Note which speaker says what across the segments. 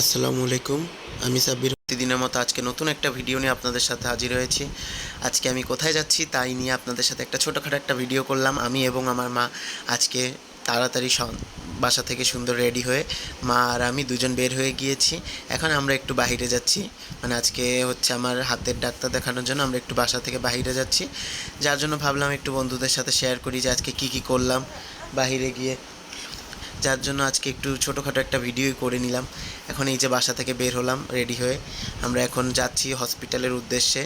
Speaker 1: আসসালামু আলাইকুম, আমি সাব্বির। প্রতিদিনের মতো আজকে নতুন একটা ভিডিও নিয়ে আপনাদের সাথে হাজির হয়েছি। আজকে আমি কোথায় যাচ্ছি তাই নিয়ে আপনাদের সাথে একটা ছোটোখাটো একটা ভিডিও করলাম। আমি এবং আমার মা আজকে তাড়াতাড়ি বাসা থেকে সুন্দর রেডি হয়ে মা আর আমি দুজন বের হয়ে গিয়েছি। এখন আমরা একটু বাহিরে যাচ্ছি। মানে আজকে হচ্ছে আমার হাতের ডাক্তার দেখানোর জন্য আমরা একটু বাসা থেকে বাহিরে যাচ্ছি। যার জন্য ভাবলাম একটু বন্ধুদের সাথে শেয়ার করি যে আজকে কী কী করলাম বাইরে গিয়ে। যার জন্য আজকে একটু ছোটোখাটো একটা ভিডিওই করে নিলাম। এখন এই যে বাসা থেকে বের হলাম রেডি হয়ে আমরা এখন যাচ্ছি হসপিটালের উদ্দেশ্যে।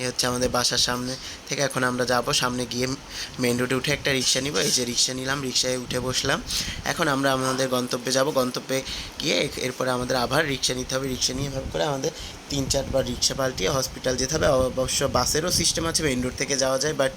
Speaker 1: এ হচ্ছে আমাদের বাসার সামনে থেকে এখন আমরা যাব, সামনে গিয়ে মেন রোডে উঠে একটা রিক্সা নিব। এই যে রিক্সা নিলাম, রিক্সায় উঠে বসলাম। এখন আমরা আমাদের গন্তব্যে যাব। গন্তব্যে গিয়ে এরপরে আমাদের আবার রিক্সা নিতে হবে। রিক্সা নিয়ে ভাবে করে আমাদের তিন চারবার রিক্সা পাল্টিয়ে হসপিটাল যেতে হবে। অবশ্য বাসেরও সিস্টেম আছে মেইন রোড থেকে যাওয়া যায় বাট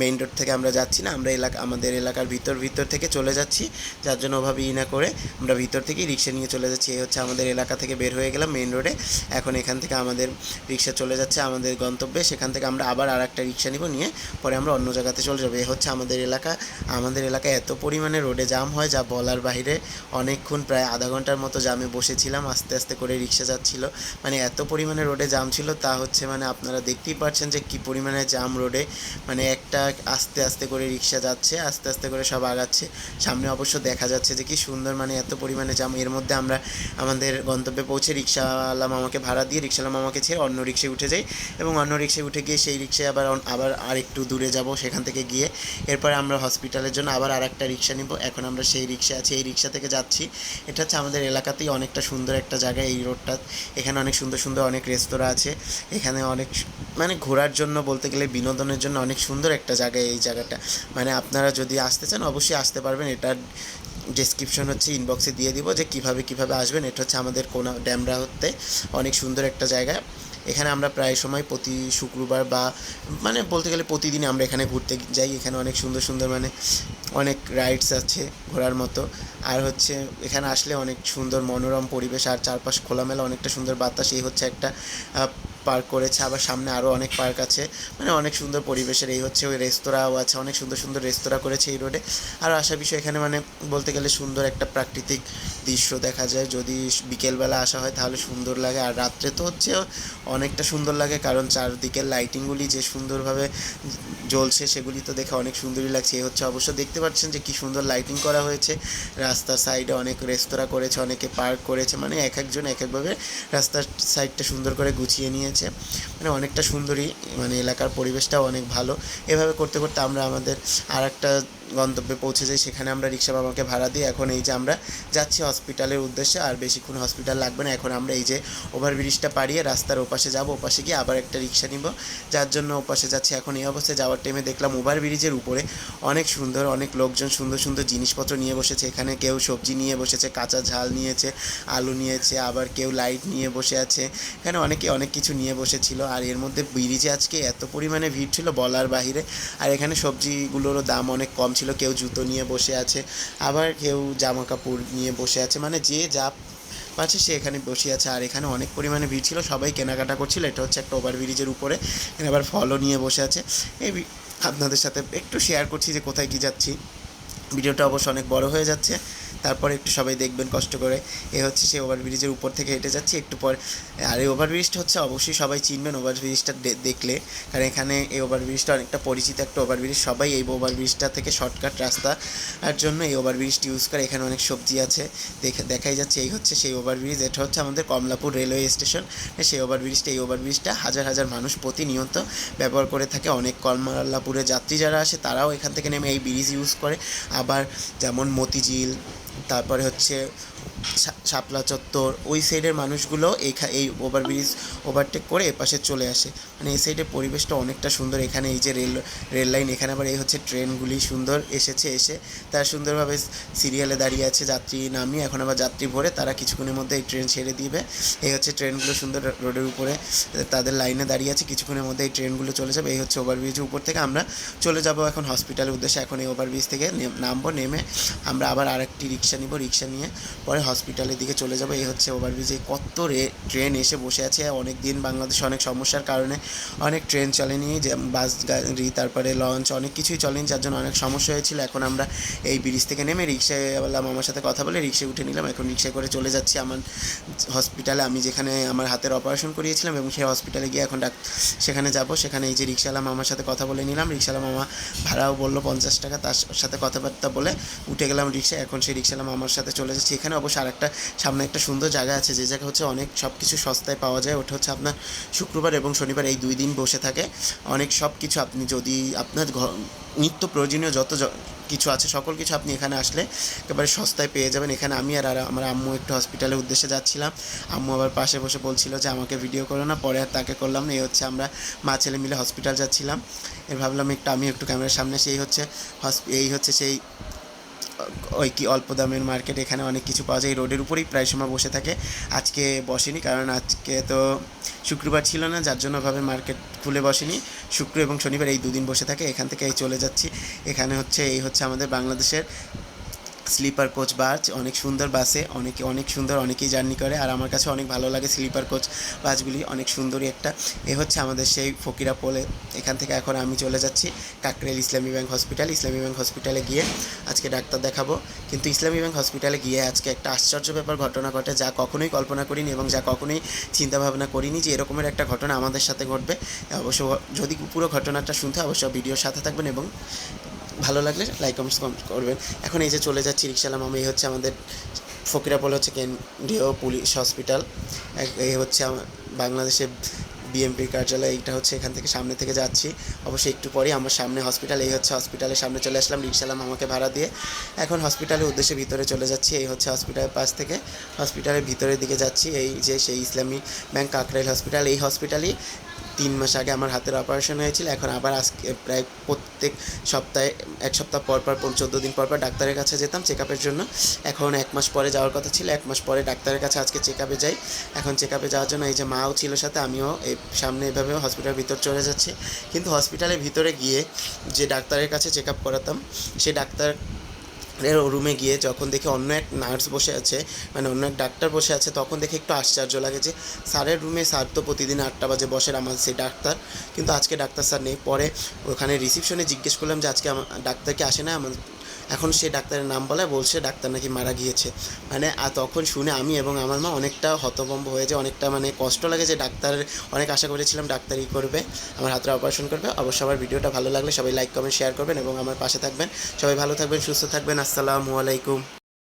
Speaker 1: মেইন রোড থেকে আমরা যাচ্ছি না। আমরা এলাকা আমাদের এলাকার ভিতর ভিতর থেকে চলে যাচ্ছি। যার জন্য ওভাবে ই না করে আমরা ভিতর থেকেই রিক্সা নিয়ে চলে যাচ্ছি। এই হচ্ছে আমাদের এলাকা থেকে বের হয়ে গেলাম মেইন রোডে এখন এখান থেকে আমাদের রিক্সা চলে যাচ্ছে, আমাদের গন্তব্যে। সেখান থেকে আমরা আবার আর একটা রিক্সা নিব নিয়ে পরে আমরা অন্য জায়গাতে চলে যাব। এ হচ্ছে আমাদের এলাকা। আমাদের এলাকায় এত পরিমাণে রোডে জাম হয় যা বলার বাইরে অনেকক্ষণ প্রায় আধা ঘণ্টার মতো জামে বসেছিলাম, আস্তে আস্তে করে রিক্সা যাচ্ছিল। মানে এত পরিমাণে রোডে জাম ছিল, তা হচ্ছে মানে আপনারা দেখতেই পাচ্ছেন যে কী পরিমাণে জাম রোডে মানে একটা আস্তে আস্তে করে রিক্সা যাচ্ছে, আস্তে আস্তে করে সব আগাচ্ছে। সামনে অবশ্য দেখা যাচ্ছে যে কি সুন্দর মানে এত পরিমাণে জাম এর মধ্যে আমরা আমাদের গন্তব্যে পৌঁছে রিক্সাওয়ালা মামাকে ভাড়া দিয়ে রিক্সাওয়ালা মামাকে ছেড়ে অন্য রিক্সায় উঠে যাই এবং অন্য রিক্সায় উঠে গিয়ে সেই রিক্সায় আবার আবার আর একটু দূরে যাব সেখান থেকে গিয়ে এরপরে আমরা হসপিটালের জন্য আবার আর একটা রিক্সা নিব। এখন আমরা সেই রিক্সা আছে, এই রিক্সা থেকে যাচ্ছি। এটা হচ্ছে আমাদের এলাকাতেই অনেকটা সুন্দর একটা জায়গা এই রোডটা এখানে অনেক সুন্দর সুন্দর অনেক রেস্তোরাঁ আছে। এখানে অনেক মানে ঘোরার জন্য বলতে গেলে বিনোদনের জন্য অনেক সুন্দর একটা জায়গা এই জায়গাটা। মানে আপনারা যদি আসতে চান অবশ্যই আসতে পারবেন। এটার ডেসক্রিপশন হচ্ছে ইনবক্সে দিয়ে দিব যে কীভাবে কীভাবে আসবেন। এটা হচ্ছে আমাদের কোনা ড্যামরা হতে অনেক সুন্দর একটা জায়গা। এখানে আমরা প্রায় সময় প্রতি শুক্রবার বা মানে বলতে গেলে প্রতিদিন আমরা এখানে ঘুরতে যাই। এখানে অনেক সুন্দর সুন্দর মানে অনেক রাইডস আছে ঘোরার মতো। আর হচ্ছে এখানে আসলে অনেক সুন্দর মনোরম পরিবেশ আর চারপাশ খোলামেলা অনেকটা সুন্দর বাতাস। এই হচ্ছে একটা পার্ক করেছে, আবার সামনে আরও অনেক পার্ক আছে। মানে অনেক সুন্দর পরিবেশের এই হচ্ছে ওই রেস্তোরাঁও আছে, অনেক সুন্দর সুন্দর রেস্তোরাঁ করেছে এই রোডে। আর আসার বিষয় এখানে মানে বলতে গেলে সুন্দর একটা প্রাকৃতিক দৃশ্য দেখা যায়। যদি বিকেলবেলা আসা হয় তাহলে সুন্দর লাগে, আর রাত্রে তো হচ্ছে অনেকটা সুন্দর লাগে, কারণ চারদিকের লাইটিংগুলি যে সুন্দরভাবে জ্বলছে সেগুলি তো দেখে অনেক সুন্দরই লাগছে। এই হচ্ছে অবশ্য দেখতে পাচ্ছেন যে কি সুন্দর লাইটিং করা হয়েছে। রাস্তার সাইডে অনেক রেস্তোরাঁ করেছে, অনেকে পার্ক করেছে মানে এক একজন এক একভাবে রাস্তার সাইডটা সুন্দর করে গুছিয়ে নিয়েছে মানে অনেকটা সুন্দরী মানে এলাকার পরিবেশটাও অনেক ভালো। এভাবে করতে করতে আমরা আমাদের আর একটা গন্তব্যে পৌঁছে যাই, সেখানে আমরা রিক্সা বাবাকে ভাড়া দিই এখন এই যে আমরা যাচ্ছি হসপিটালের উদ্দেশ্যে, আর বেশিক্ষণ হসপিটাল লাগবে না। এখন আমরা এই যে ওভারব্রিজটা পাড়িয়ে রাস্তার ওপাশে যাব, ওপাশে গিয়ে আবার একটা রিক্সা নিব। যার জন্য ওপাশে যাচ্ছি, এখন এই অবস্থায় যাওয়ার টাইমে দেখলাম ওভারব্রিজের উপরে অনেক সুন্দর, অনেক লোকজন সুন্দর সুন্দর জিনিসপত্র নিয়ে বসেছে। এখানে কেউ সবজি নিয়ে বসেছে, কাঁচা ঝাল নিয়েছে, আলু নিয়েছে, আবার কেউ লাইট নিয়ে বসে আছে। এখানে অনেকে অনেক কিছু নিয়ে বসেছিল, আর এর মধ্যে ব্রিজে আজকে এত পরিমাণে ভিড় ছিল বলার বাহিরে। আর এখানে সবজিগুলোরও দাম অনেক কম ছিল। কেউ জুতো নিয়ে বসে আছে, আবার কেউ জামা কাপড় নিয়ে বসে আছে। মানে যে যা পাচ্ছে সে এখানে বসে আছে। আর এখানে অনেক পরিমাণে ভিড় ছিল, সবাই কেনাকাটা করছিল। এটা হচ্ছে একটা ওভার ব্রিজের উপরে। এখানে আবার ফলও নিয়ে বসে আছে। এই আপনাদের সাথে একটু শেয়ার করছি যে কোথায় কী যাচ্ছি। ভিডিওটা অবশ্য অনেক বড় হয়ে যাচ্ছে। তারপরে একটু সবাই দেখবেন কষ্ট করে। এ হচ্ছে সেই ওভারব্রিজের উপর থেকে হেঁটে যাচ্ছি, একটু পর। আর এই ওভারব্রিজটা হচ্ছে অবশ্যই সবাই চিনবেন ওভারব্রিজটা দেখলে। কারণ এখানে এই ওভারব্রিজটা অনেকটা পরিচিত একটা ওভারব্রিজ। সবাই এই ওভারব্রিজটা থেকে শর্টকাট রাস্তা আর জন্য এই ওভারব্রিজটি ইউজ করে। এখানে অনেক সবজি আছে, দেখে, দেখাই যাচ্ছে। এই হচ্ছে সেই ওভারব্রিজ। এটা হচ্ছে আমাদের কমলাপুর রেলওয়ে স্টেশন। সেই ওভারব্রিজটা, এই ওভারব্রিজটা হাজার হাজার মানুষ প্রতিনিয়ত ব্যবহার করে থাকে। অনেক কমলাপুরে যাত্রী যারা আসে, তারাও এখান থেকে নেমে এই ব্রিজ ইউজ করে। আবার যেমন মতিঝিল তারপরে হচ্ছে শাপলা চত্বর, ওই সাইডের মানুষগুলো এই এই ওভারব্রিজ ওভারটেক করে এপাশে চলে আসে। মানে এই সাইডের পরিবেশটা অনেকটা সুন্দর। এখানে এই যে রেল রেল লাইন এখানে আবার এই হচ্ছে ট্রেনগুলি সুন্দর এসেছে এসে। তারা সুন্দরভাবে সিরিয়ালে দাঁড়িয়ে আছে, যাত্রী নামিয়ে। এখন আবার যাত্রী ভরে তারা কিছুক্ষণের মধ্যে এই ট্রেন ছেড়ে দিবে। এই হচ্ছে ট্রেনগুলো সুন্দর রোডের উপরে তাদের লাইনে দাঁড়িয়ে আছে। কিছুক্ষণের মধ্যে এই ট্রেনগুলো চলে যাবে। এই হচ্ছে ওভারব্রিজের উপর থেকে আমরা চলে যাব এখন হসপিটালের উদ্দেশ্যে। এখন এই ওভারব্রিজ থেকে নামবো, নেমে আমরা আবার আরেকটি রিক্সা নিব। রিক্সা নিয়ে পরে হসপিটালের দিকে চলে যাব। এই হচ্ছে ওভারব্রিজে কত রে ট্রেন এসে বসে আছে। অনেক দিন বাংলাদেশে অনেক সমস্যার কারণে অনেক ট্রেন চলেনি, যে বাস গাড়ি, তারপরে লঞ্চ অনেক কিছুই চলেনি, যার জন্য অনেক সমস্যা হয়েছিল। এখন আমরা এই ব্রিজ থেকে নেমে রিক্সায় বললাম আমার সাথে কথা বলে রিক্সায় উঠে নিলাম। এখন রিক্সায় করে চলে যাচ্ছি আমার হসপিটালে আমি যেখানে আমার হাতের অপারেশন করিয়েছিলাম এবং সেই হসপিটালে গিয়ে এখন ডাক সেখানে যাব। সেখানে এই যে রিক্সাওয়ালা মামার সাথে কথা বলে নিলাম। রিক্সাওয়ালা মামা ভাড়াও বলল পঞ্চাশ টাকা, তার সাথে কথাবার্তা বলে উঠে গেলাম রিক্সায়। এখন সেই রিক্সাওয়ালা মামার সাথে চলে যাচ্ছি। এখানে অবশ্য আরেকটা, সামনে একটা সুন্দর জায়গা আছে, যে জায়গা হচ্ছে অনেক সব কিছু সস্তায় পাওয়া যায়। ওটা হচ্ছে আপনার শুক্রবার এবং শনিবার এই দুই দিন বসে থাকে। অনেক সব কিছু আপনি যদি আপনার নিত্য প্রয়োজনীয় যত কিছু আছে, সকল কিছু আপনি এখানে আসলে একেবারে সস্তায় পেয়ে যাবেন। এখানে আমি আর আর আমার আম্মু একটু হসপিটালের উদ্দেশ্যে যাচ্ছিলাম। আম্মু আবার পাশে বসে বলছিল যে, আমাকে ভিডিও করো না, পরে আর তাকে করলাম না। এই হচ্ছে আমরা মা ছেলে মিলে হসপিটাল যাচ্ছিলাম। এর ভাবলাম একটু আমি একটু ক্যামেরার সামনে, সেই হচ্ছে হসপি এই হচ্ছে সেই ওই কি অল্প দামের মার্কেট এখানে অনেক কিছু পাওয়া যায় রোডের উপরেই প্রায় সময় বসে থাকে। আজকে বসেনি, কারণ আজকে তো শুক্রবার ছিল না, যার জন্য ভাবে মার্কেট খুলে বসেনি। শুক্র এবং শনিবার এই দুদিন বসে থাকে, এখান থেকে এই চলে যাচ্ছি। এখানে হচ্ছে, এই হচ্ছে আমাদের বাংলাদেশের স্লিপার কোচ বাস অনেক সুন্দর বাসে, অনেকে অনেক সুন্দর, অনেকেই জার্নি করে, আর আমার কাছে অনেক ভালো লাগে স্লিপার কোচ বাসগুলি অনেক সুন্দরই একটা। এ হচ্ছে আমাদের সেই ফকিরা পোলে এখান থেকে এখন আমি চলে যাচ্ছি কাকরেল ইসলামী ব্যাংক হসপিটাল। ইসলামী ব্যাংক হসপিটালে গিয়ে আজকে ডাক্তার দেখাবো। কিন্তু ইসলামী ব্যাংক হসপিটালে গিয়ে আজকে একটা আশ্চর্য ব্যাপার ঘটনা ঘটে, যা কখনোই কল্পনা করিনি এবং যা কখনোই চিন্তা ভাবনা করিনি যে এরকমের একটা ঘটনা আমাদের সাথে ঘটবে। অবশ্য যদি পুরো ঘটনাটা শুনতে অবশ্য ভিডিওর সাথে থাকবেন এবং ভালো লাগলে লাইক কমেন্টস কমেন্ট করবেন। এখন এই যে চলে যাচ্ছি রিক্সালাম আমি এই হচ্ছে আমাদের ফকিরাপল, হচ্ছে কেন্দ্রীয় পুলিশ হসপিটাল এই হচ্ছে বাংলাদেশে বিএমপির কার্যালয়, এইটা হচ্ছে এখান থেকে সামনে থেকে যাচ্ছি। অবশ্যই একটু পরেই আমার সামনে হসপিটাল এই হচ্ছে হসপিটালের সামনে চলে আসলাম রিক্সালাম আমাকে ভাড়া দিয়ে। এখন হসপিটালের উদ্দেশ্যে ভিতরে চলে যাচ্ছি, এই হচ্ছে হসপিটালের পাশ থেকে। হসপিটালের ভিতরের দিকে যাচ্ছি, এই যে সেই ইসলামী ব্যাংক কাকরাইল হসপিটাল এই হসপিটালই তিন মাস আগে আমার হাতের অপারেশন হয়েছিল, এখন আবার আজকে প্রায় প্রত্যেক সপ্তাহে, এক সপ্তাহ পর পর চোদ্দ দিন পর পর ডাক্তারের কাছে যেতাম চেক আপের জন্য। এখন এক মাস পরে যাওয়ার কথা ছিল, এক মাস পরে ডাক্তারের কাছে আজকে চেক আপে যাই। এখন চেক আপে যাওয়ার জন্য এই যে মাও ছিল সাথে, আমিও এই সামনে এভাবে হসপিটালের ভিতর চলে যাচ্ছি। কিন্তু হসপিটালের ভিতরে গিয়ে যে ডাক্তারের কাছে চেক আপ করাতাম, সে ডাক্তার এর রুমে গিয়ে যখন দেখি অন্য এক নার্স বসে আছে মানে অন্য এক ডাক্তার বসে আছে, তখন দেখে একটু আশ্চর্য লাগে যে, স্যারের রুমে স্যার তো প্রতিদিন আটটা বাজে বসেন আমার সেই ডাক্তার কিন্তু আজকে ডাক্তার স্যার নেই। পরে ওখানে রিসিপশনে জিজ্ঞেস করলাম যে, আজকে আমার ডাক্তার কি আসে না? আমার এখন সে ডাক্তারের নাম বলে বলছে, ডাক্তার নাকি মারা গিয়েছে। মানে আর তখন শুনে আমি এবং আমার মা অনেকটা হতভম্ব হয়ে যায়, অনেকটা মানে কষ্ট লাগে যে ডাক্তার অনেক আশা করেছিলাম ডাক্তারই করবে, আমার হাতের অপারেশন করবে। অবশ্য আমার ভিডিওটা ভালো লাগলে সবাই লাইক কমেন্ট শেয়ার করবেন এবং আমার পাশে থাকবেন। সবাই ভালো থাকবেন, সুস্থ থাকবেন, আসসালামু আলাইকুম।